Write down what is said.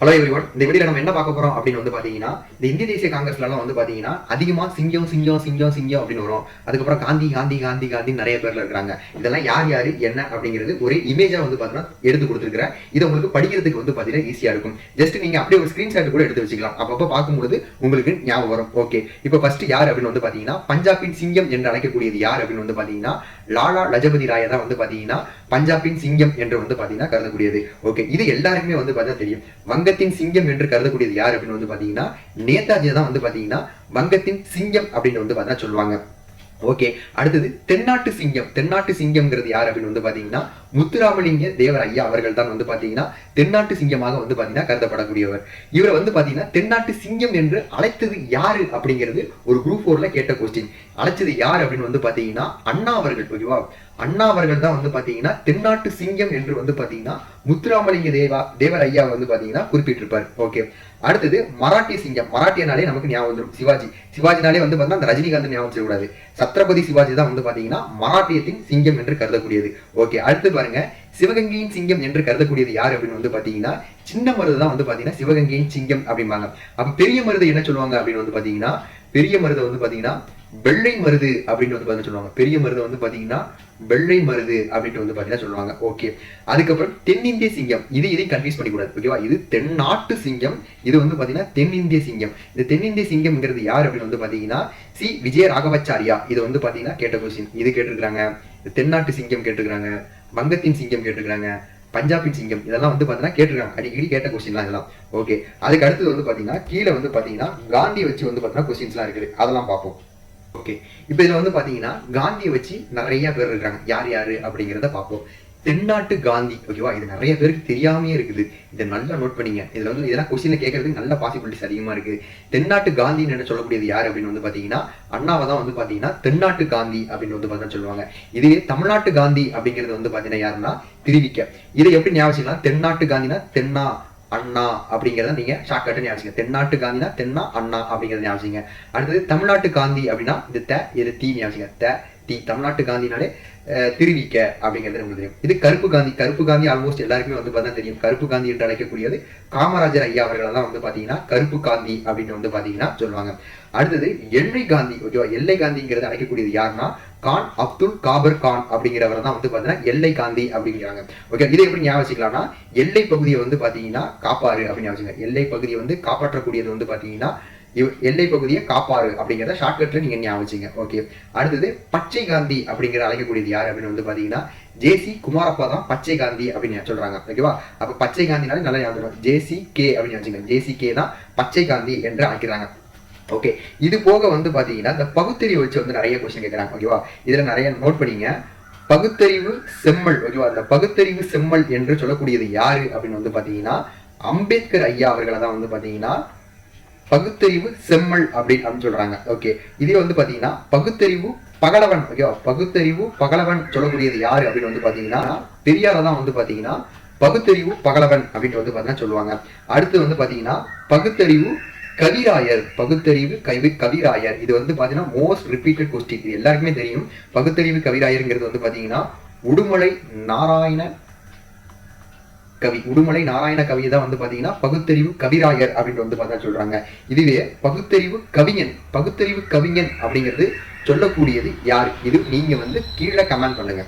Hello everyone இந்த video நம்ம என்ன பார்க்க போறோம் அப்படின்னு வந்து பாத்தீங்கன்னா இந்த இந்திய தேசிய காங்கிரஸ்லாம் எல்லாம் வந்து பாத்தீங்கன்னா அதிகமா சிங்கம் சிங்கம் சிங்கம் சிங்கம் அப்படின்னு வரும். அதுக்கப்புறம் காந்தி காந்தி காந்தி காந்தி நிறைய பேர்ல இருக்காங்க இதெல்லாம் யார் யாரு என்ன அப்படிங்கிறது ஒரு இமேஜா வந்து பாத்தீங்கன்னா எடுத்து கொடுத்துருக்கிறேன் இது உங்களுக்கு படிக்கிறதுக்கு வந்து பாத்தீங்கன்னா ஈஸியா இருக்கும். ஜஸ்ட் நீங்க அப்படியே ஒரு ஸ்கிரீன்ஷாட் கூட எடுத்து வச்சுக்கலாம். அப்பப்போ பார்க்கும்போது உங்களுக்கு ஞாபகம் வரும். ஓகே இப்போ ஃபர்ஸ்ட் யார் அப்படின்னு வந்து பாத்தீங்கன்னா பஞ்சாபின் சிங்கம் என்று அழைக்கக்கூடியது யார் அப்படின்னு வந்து பாத்தீங்கன்னா லாலா லஜபதி ராய தான் வந்து பாத்தீங்கன்னா பஞ்சாபின் சிங்கம் என்று வந்து பார்த்தீங்கன்னா கருதக்கூடியது. ஓகே இது எல்லாருக்குமே வந்து பார்த்தீங்கன்னா தெரியும். வங்கத்தின் சிங்கம் என்று கருதக்கூடியது யார் அப்படின்னு வந்து பாத்தீங்கன்னா நேதாஜி தான் வந்து பாத்தீங்கன்னா வங்கத்தின் சிங்கம் அப்படின்னு வந்து பார்த்தா சொல்லுவாங்க. ஓகே அடுத்தது தென்னாட்டு சிங்கம். தென்னாட்டு சிங்கம்ங்கிறது யார் அப்படின்னு வந்து பாத்தீங்கன்னா முத்துராமலிங்க தேவர் ஐயா அவர்கள் தான் வந்து பாத்தீங்கன்னா தென்னாட்டு சிங்கமாக வந்து பாத்தீங்கன்னா கருதப்படக்கூடியவர். இவரை வந்து பாத்தீங்கன்னா தென்னாட்டு சிங்கம் என்று அழைத்தது யாரு அப்படிங்கிறது ஒரு குரூப் ஃபோர்ல கேட்ட கொஸ்டின் அழைச்சது யார் அப்படின்னு வந்து பாத்தீங்கன்னா அண்ணா அவர்கள் ஓகேவா அண்ணா அவர்கள் தான் வந்து பாத்தீங்கன்னா தென்னாட்டு சிங்கம் என்று வந்து பாத்தீங்கன்னா முத்துராமலிங்க தேவா தேவர் ஐயா வந்து பாத்தீங்கன்னா குறிப்பிட்டிருப்பார். ஓகே அடுத்தது மராட்டிய சிங்கம். மராட்டியனாலே நமக்கு ஞாபகம் வந்துடும் சிவாஜி. சிவாஜினாலே வந்து பார்த்தீங்கன்னா அந்த ரஜினிகாந்த் ஞாபகம் செய்யக்கூடாது. சத்ரபதி சிவாஜி தான் வந்து பாத்தீங்கன்னா மராட்டியத்தின் சிங்கம் என்று கருதக்கூடியது. ஓகே அடுத்து பாருங்க. சிவகங்கையின் சிங்கம் என்று கருதக்கூடியது யார் அப்படின்னு வந்து பாத்தீங்கன்னா சின்ன மருது தான் வந்து பாத்தீங்கன்னா சிவகங்கையின் சிங்கம் அப்படிம்பாங்க. அப்ப பெரிய மருது என்ன சொல்லுவாங்க அப்படின்னு வந்து பாத்தீங்கன்னா பெரிய மருதை வந்து பாத்தீங்கன்னா வெள்ளை மருது அப்படின்னு வந்து பாத்தீங்கன்னா சொல்லுவாங்க. பெரிய மருதை வந்து பாத்தீங்கன்னா வெள்ளை மருது அப்படின்ட்டு வந்து பாத்தீங்கன்னா சொல்லுவாங்க. ஓகே அதுக்கப்புறம் தென்னிந்திய சிங்கம். இது இதை கன்ஃபியூஸ் பண்ணிக்கூடாது. ஓகேவா இது தென்னாட்டு சிங்கம். இது வந்து பாத்தீங்கன்னா தென்னிந்திய சிங்கம். இந்த தென்னிந்திய சிங்கம்ங்கிறது யார் அப்படின்னு வந்து பாத்தீங்கன்னா சி. விஜய ராகவாச்சாரியா இது வந்து பாத்தீங்கன்னா கேட்ட கொஸ்டின் இது கேட்டிருக்கிறாங்க. தென்னாட்டு சிங்கம் கேட்டிருக்கிறாங்க. வங்கத்தின் சிங்கம் கேட்டிருக்காங்க பஞ்சாபின் சிங்கம் இதெல்லாம் வந்து பாத்தீங்கன்னா கேட்டிருக்காங்க. அடிக்கடி கேட்ட கொஸ்டின்லாம் இதெல்லாம். ஓகே அதுக்கு அடுத்தது வந்து பாத்தீங்கன்னா கீழே வந்து பாத்தீங்கன்னா காந்தி வச்சு வந்து பார்த்தீங்கன்னா கொஸ்டின்ஸ்லாம் இருக்குது. அதெல்லாம் பார்ப்போம். ஓகே இப்போ இதுல வந்து பாத்தீங்கன்னா காந்தியை வச்சு நிறைய பேர் இருக்காங்க. யார் யாரு அப்படிங்கிறத பார்ப்போம். தென்னாட்டு காந்தி ஓகேவா இது நிறைய பேருக்கு தெரியாமே இருக்குது. இதை நல்லா நோட் பண்ணீங்க. இதுல வந்து இதெல்லாம் கொஸ்டின்ல கேட்கறதுக்கு நல்ல பாசிபிலிட்டிஸ் அதிகமா இருக்கு. தென்னாட்டு காந்தின்னு என்ன சொல்லக்கூடியது யார் அப்படின்னு வந்து பாத்தீங்கன்னா அண்ணாவை தான் வந்து பாத்தீங்கன்னா தென்னாட்டு காந்தி அப்படின்னு வந்து பார்த்தா சொல்லுவாங்க. இதுவே தமிழ்நாட்டு காந்தி அப்படிங்கிறது வந்து பாத்தீங்கன்னா யாருன்னா திருவிக்க. இதை எப்படி ஞாபகம் தென்னாட்டு காந்தினா தென்னா அண்ணா அப்படிங்கிறத நீங்க ஷார்ட்கட் ஞாபகம் தென்னாட்டு காந்தினா தென்னா அண்ணா அப்படிங்கிறத ஞாபகம் அடுத்தது தமிழ்நாட்டு காந்தி அப்படின்னா இது த இது தீ ஞாபகம் த தி தமிழ்நாட்டு காந்தினாலே திருவிக்க அப்படிங்கிறது நமக்கு தெரியும். இது கருப்பு காந்தி கருப்பு காந்தி ஆல்மோஸ்ட் எல்லாருக்குமே வந்து பார்த்தா தெரியும். கருப்பு காந்தி என்று அழைக்கக்கூடியது காமராஜர் ஐயா அவர்கள் தான் வந்து பாத்தீங்கன்னா கருப்பு காந்தி அப்படின்னு வந்து பாத்தீங்கன்னா சொல்லுவாங்க. அடுத்தது எண்ணெய் காந்தி ஓகேவா எல்லை காந்திங்கிறது அழைக்கக்கூடியது யாருன்னா கான் அப்துல் காபர் கான் அப்படிங்கிறவர் தான் வந்து பாத்தீங்கன்னா எல்லை காந்தி அப்படிங்கிறாங்க. ஓகே இதை எப்படி ஞாபகம் வச்சுக்கலாம்னா எல்லை பகுதியை வந்து பாத்தீங்கன்னா காப்பாரு அப்படின்னு ஞாபகம் எல்லை பகுதியை வந்து காப்பாற்றக்கூடியது வந்து பாத்தீங்கன்னா எல்லை பகுதியை காப்பாரு அப்படிங்கிறத ஷார்ட்கட்ல நீங்க ஞாபகம் ஓகே அடுத்தது பச்சை காந்தி அப்படிங்கிற அழைக்கக்கூடியது யார் அப்படின்னு வந்து பாத்தீங்கன்னா ஜேசி குமாரப்பா தான் பச்சை காந்தி அப்படின்னு சொல்றாங்க. ஓகேவா அப்ப பச்சை காந்தினாலே நல்லா ஞாபகம் ஜேசி கே அப்படின்னு வச்சுங்க ஜேசி கே தான் பச்சை காந்தி என்று அழைக்கிறாங்க. ஓகே இது போக வந்து பார்த்தீங்கன்னா இந்த பகுத்தறிவு வச்சு வந்து நிறைய கொஸ்டின் கேட்குறாங்க ஓகேவா இதில் நிறைய நோட் பண்ணிங்க. பகுத்தறிவு செம்மல் ஓகேவா அந்த பகுத்தறிவு செம்மல் என்று சொல்லக்கூடியது யாரு அப்படின்னு வந்து பார்த்தீங்கன்னா அம்பேத்கர் ஐயா அவர்களை தான் வந்து பார்த்தீங்கன்னா பகுத்தறிவு செம்மல் அப்படின்னு அப்படின்னு சொல்றாங்க ஓகே இதே வந்து பார்த்தீங்கன்னா பகுத்தறிவு பகலவன் ஓகேவா பகுத்தறிவு பகலவன் சொல்லக்கூடியது யாரு அப்படின்னு வந்து பார்த்தீங்கன்னா பெரியார தான் வந்து பார்த்தீங்கன்னா பகுத்தறிவு பகலவன் அப்படின்ட்டு வந்து பார்த்தீங்கன்னா சொல்லுவாங்க. அடுத்து வந்து பார்த்தீங்கன்னா பகுத்தறிவு கவிராயர் பகுத்தறிவு கவி கவிராயர். இது வந்து பாத்தீங்கன்னா மோஸ்ட் ரிப்பீட்டட் கொஸ்டின் இது எல்லாருக்குமே தெரியும். பகுத்தறிவு கவிராயருங்கிறது வந்து பாத்தீங்கன்னா உடுமலை நாராயண கவி. உடுமலை நாராயண கவி தான் வந்து பாத்தீங்கன்னா பகுத்தறிவு கவிராயர் அப்படின்னு வந்து பார்த்தா சொல்றாங்க. இதுவே பகுத்தறிவு கவிஞன் பகுத்தறிவு கவிஞன் அப்படிங்கிறது சொல்லக்கூடியது யார்? இது நீங்க வந்து கீழே கமெண்ட் பண்ணுங்க.